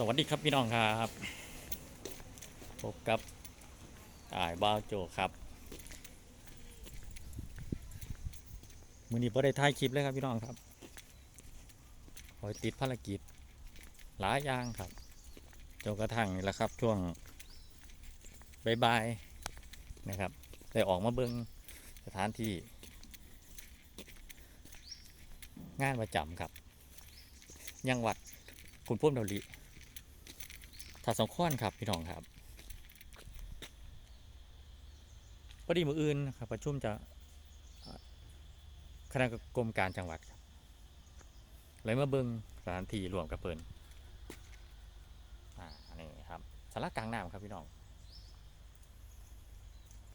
สวัสดีครับพี่น้องครับพบกับอ่ายบ้าวโจครับมือนี้พอได้ถ่ายคลิปเลยครับพี่น้องครับคอยติดภารกิจหลายอย่างครับจนกระทั่งนี่แหละครับช่วงบายๆนะครับได้ออกมาเบิงสถานที่ งานประจำครับ ยังวัดคุณพุ่มดาวลิ ถ้าสองข้อนครับพี่น้องครับพอดีมืออื่นครับประชุมจะคณะกรมการจังหวัดครับเลยมาเบิงสถานที่รวมกับเปินอ่านี่ครับสาระกลางน้ำครับพี่น้อง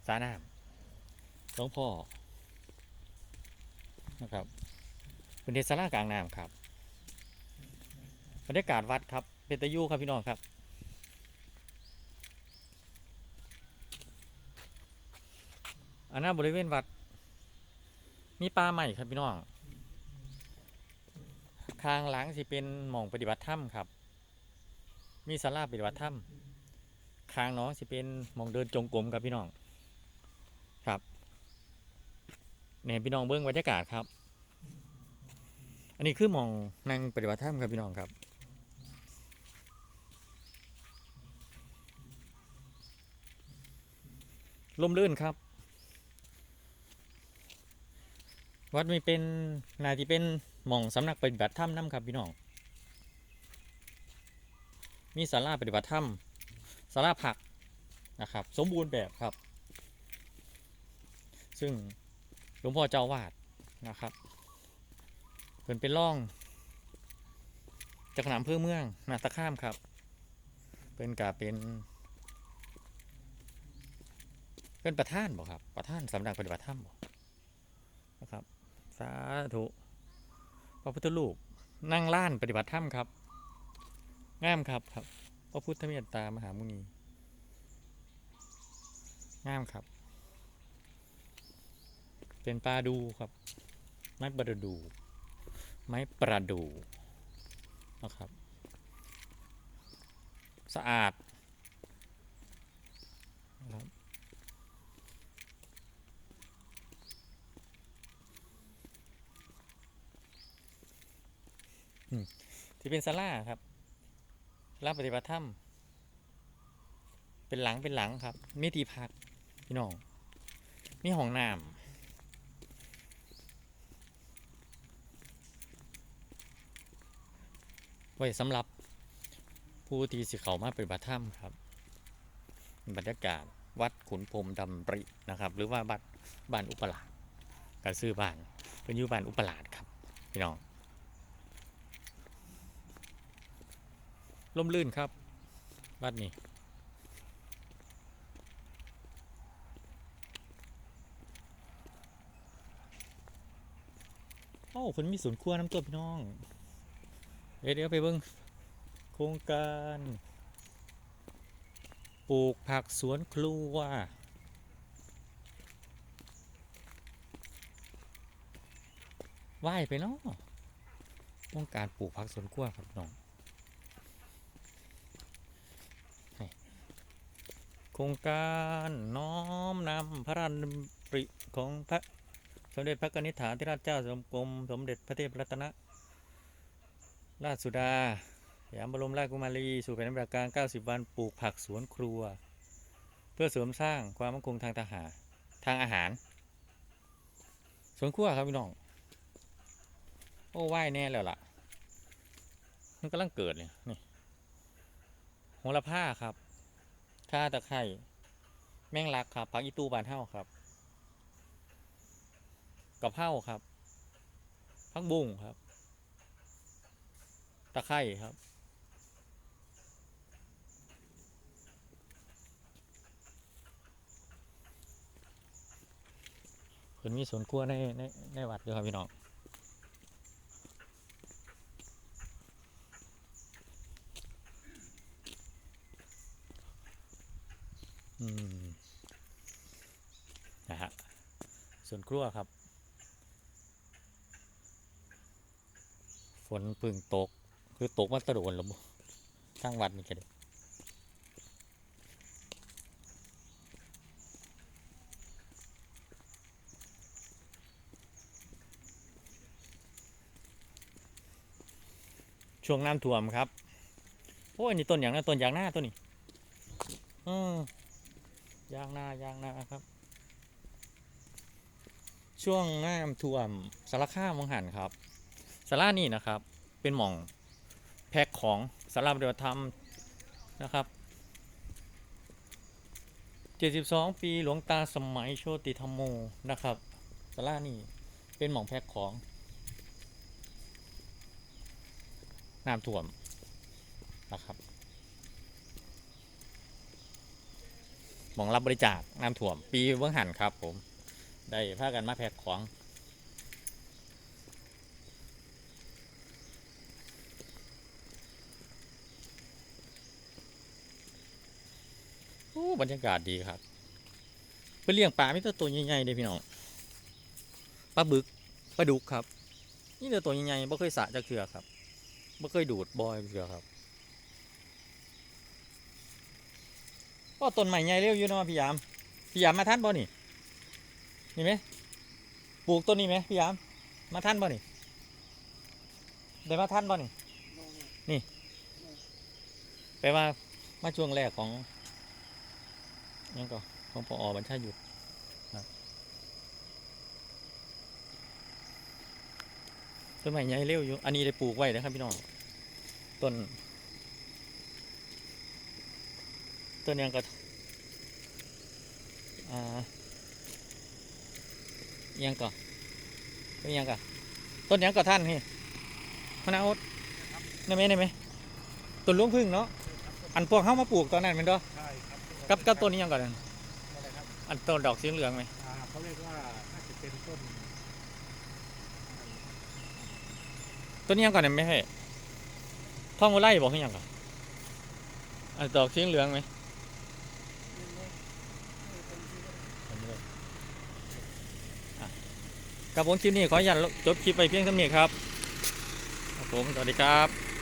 สาน้ำหลวงพ่อนะครับเป็นเดชสาระกลางน้ำครับบรรยากาศวัดครับเป็นตะยูครับพี่น้องครับ อันหน้าบริเวณวัด มีป่าใหม่ครับพี่น้องคางหลังสิเป็นหม่องปฏิบัติธรรมครับ มีศาลาปฏิบัติธรรมคางน้องสิเป็นหม่องเดินจงกรมครับพี่น้อง ครับเนี่ยพี่น้องเบิ้องบรรยากาศครับ อันนี้คือหมองนั่งปฏิบัติธรรมครับพี่น้องครับลมลื่นครับ วัดมีเป็นนาที่เป็นหม่องสำนักปฏิบัติธรรมน้ำครับพี่น้อง มีศาลาปฏิบัติธรรมศาลาผักนะครับ สมบูรณ์แบบครับ ซึ่งหลวงพ่อเจ้าวาดนะครับเพิ่นเป็นร่องจากสนามเพื่อเมืองนาตะข้ามครับ เป็นกาเป็นเป็นประธานบอกครับ ประธานสำนักปฏิบัติธรรมบอกาธุพระพุทธรูปนั่งล้านปฏิบัติธรรมครับงามครับครับพระพุทธเมตตามหามุนีงามครับ เป็นปลาดูครับ ไม้ประดู ไม้ประดูนะครับ สะอาดนะครับอืม ที่เป็นศาลาครับศาลาปฏิบัติธรรมเป็นหลังเป็นหลังครับมีที่พักพี่น้องมีห้องน้ำไว้สำหรับผู้ที่สิเขามาปฏิบัติธรรมครับ บรรยากาศวัดขุนพรมดำรินะครับ หรือว่าบัดบ้านอุปราชการซื้อบ้านเป็นอยู่บ้านอุปราชครับ พี่น้อง ล่มลื่นครับ วัดนี้โอ้คนมีศูนย์ครัวน้ำตัวพี่น้อง เดี๋ยวไปเบิ่งโครงการปลูกผักสวนครัวไหว้ไปเนาะโครงการปลูกผักสวนครัวครับน้อง โครงการน้อมนำพระราชดำริของพระสมเด็จพระกนิษฐาธิราชเจ้าสมกรมสมเด็จพระเทพรัตนราชสุดาสยามบรมราชกุมารีสู่แผนดิการ 90 วันปลูกผักสวนครัว เพื่อเสริมสร้างความมั่นคงทางทหารทางอาหาร สวนครัวครับพี่น้อง โอ้ไหวแน่แล้วล่ะ มันกำลังเกิดเลยนี่โหระพาครับ ข่าตะไคร่แมงลักครับผักอีตูบานเท่าครับกะเพราครับผักบุ้งครับ ตะไคร่ครับเพิ่นมีสวนครัวในในในวัดด้วยครับพี่น้อง นะฮะส่วนครัวครับ ฝนพึ่งตก คือตกมาตะโดนแล้วบ่ทางวัดนี่ก็ได้ช่วงน้ำท่วมครับ โอ้ยนี่ต้นอย่างนะต้นอย่างหน้าต้นนี้อืม ยางหน้ายางหน้าครับ ช่วงน้ำท่วมสารคามมังหันครับสารานี่นะครับ เป็นหม่องแพ็คของสาราปฏิบัติธรรมนะครับ72 ปีหลวงตาสมัยโชติธรรมโมนะครับสารานี่เป็นหม่องแพ็คของน้ำท่วมนะครับ มองรับบริจาคน้ำท่วม ปีเบื้องหันครับ ผม ได้พากันมาแพ็คของโอ้บรรยากาศดีครับเพื่อเลี้ยงปลาไม่ตัวตัวใหญ่ๆเลยพี่น้องปลาบึกปลาดุกครับ นี่ตัวตัวใหญ่ๆไม่เคยสะจะเคือครับไม่เคยดูดบอยเคือครับ ก็ต้นใหม่ใหญ่เร็วอยู่เนาะพี่ยามพี่ยามมาท่านบ่นี่นี่ไหมปลูกต้นนี้ไหมพี่ยาม มาท่านบ่นี่ได้มาท่านบ่นี่แปลว่ามาช่วงแรกของยังก็ของปออบัญชาหยุดต้นใหม่ใหญ่เร็วอยู่ อันนี้ได้ปลูกไว้นะครับพี่น้อง ต้น ต้นยังก็อ่ายังก็ต้นยังก็ต้นยังก็ท่านนี่มะนาวได้ไหมได้ไหมต้นลุงพึ่งเนาะอันพวกเขามาปลูกตอนนั้นแมันเด้อใช่ครับกับกับต้นนี้ยังก่อนนั่นอะไรครับอันต้นดอกสีเหลืองไหมอ่าเขาเรียกว่าน่าจะเป็นต้นต้นนี้ยังก่อนนั่นไม่ใช่ท่องวัวไล่บอกให้ยังก่อนอันดอกสีเหลืองไหมอันนี้เลยอะ กับผมคลิปนี้ขออนุญาตจบคลิปไปเพียงเท่านี้ครับครับผมสวัสดีครับ